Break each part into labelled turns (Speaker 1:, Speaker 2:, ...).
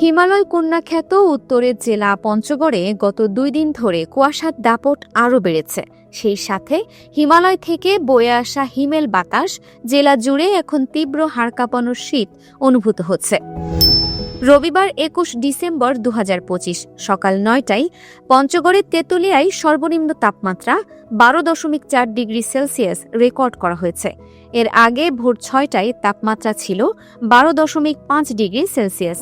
Speaker 1: হিমালয় কন্যা খ্যাত উত্তরের জেলা পঞ্চগড়ে গত দুই দিন ধরে কুয়াশার দাপট আরও বেড়েছে। সেই সাথে হিমালয় থেকে বয়ে আসা হিমেল বাতাস জেলা জুড়ে এখন তীব্র হাড় কাঁপানোর শীত অনুভূত হচ্ছে। রবিবার একুশ ডিসেম্বর দু হাজার পঁচিশ সকাল নয়টায় পঞ্চগড়ের তেঁতুলিয়ায় সর্বনিম্ন তাপমাত্রা বারো দশমিক চার ডিগ্রি সেলসিয়াস রেকর্ড করা হয়েছে। এর আগে ভোর ছয়টায় তাপমাত্রা ছিল বারো দশমিক পাঁচ ডিগ্রি সেলসিয়াস।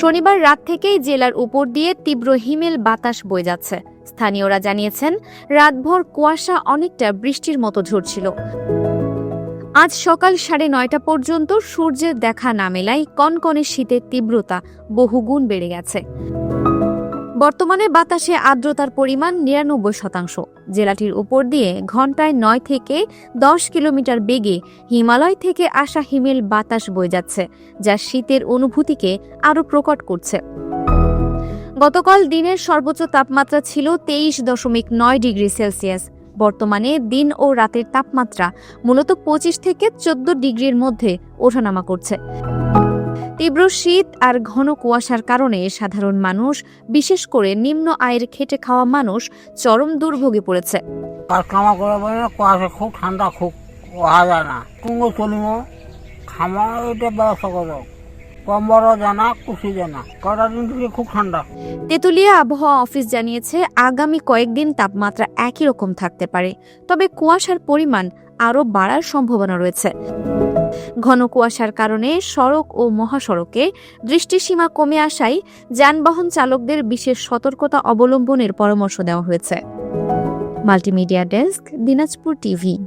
Speaker 1: শনিবার রাত থেকেই জেলার উপর দিয়ে তীব্র হিমেল বাতাস বয়ে যাচ্ছে। স্থানীয়রা জানিয়েছেন, রাতভর কুয়াশা অনেকটা বৃষ্টির মতো ঝরছিল। আজ সকাল সাড়ে নয়টা পর্যন্ত সূর্যের দেখা না মেলায় কনকনে শীতের তীব্রতা বহুগুণ বেড়ে গেছে। বর্তমানে বাতাসে আর্দ্রতার পরিমাণ নিরানব্বই শতাংশ। জেলাটির উপর দিয়ে ঘন্টায় নয় থেকে দশ কিলোমিটার বেগে হিমালয় থেকে আসা হিমেল বাতাস বয়ে যাচ্ছে, যা শীতের অনুভূতিকে আরও প্রকট করছে। গতকাল দিনের সর্বোচ্চ তাপমাত্রা ছিল তেইশ দশমিক নয় ডিগ্রি সেলসিয়াস। বর্তমানে দিন ও রাতের তাপমাত্রা মূলত পঁচিশ থেকে চোদ্দ ডিগ্রির মধ্যে ওঠানামা করছে। তীব্র শীত আর ঘন কুয়াশার কারণে সাধারণ মানুষ, বিশেষ করে নিম্ন আয়ের খেটে খাওয়া মানুষ, চরম দুর্ভোগে পড়েছে।
Speaker 2: খুব, ঠান্ডা খুব না। টুঙ্গো চলিব খামা এটা ব্যবস্থা করো। খুব ঠান্ডা।
Speaker 1: তেঁতুলিয়া আবহাওয়া অফিস জানিয়েছে, আগামী কয়েকদিন তাপমাত্রা একই রকম থাকতে পারে। তবে কুয়াশার পরিমাণ আরও বাড়ার সম্ভাবনা রয়েছে। ঘন কুয়াশার কারণে সড়ক ও মহাসড়কে দৃষ্টিসীমা কমে আসায় যানবাহন চালকদের বিশেষ সতর্কতা অবলম্বনের পরামর্শ দেওয়া হয়েছে। Multimedia desk, Dinajpur TV.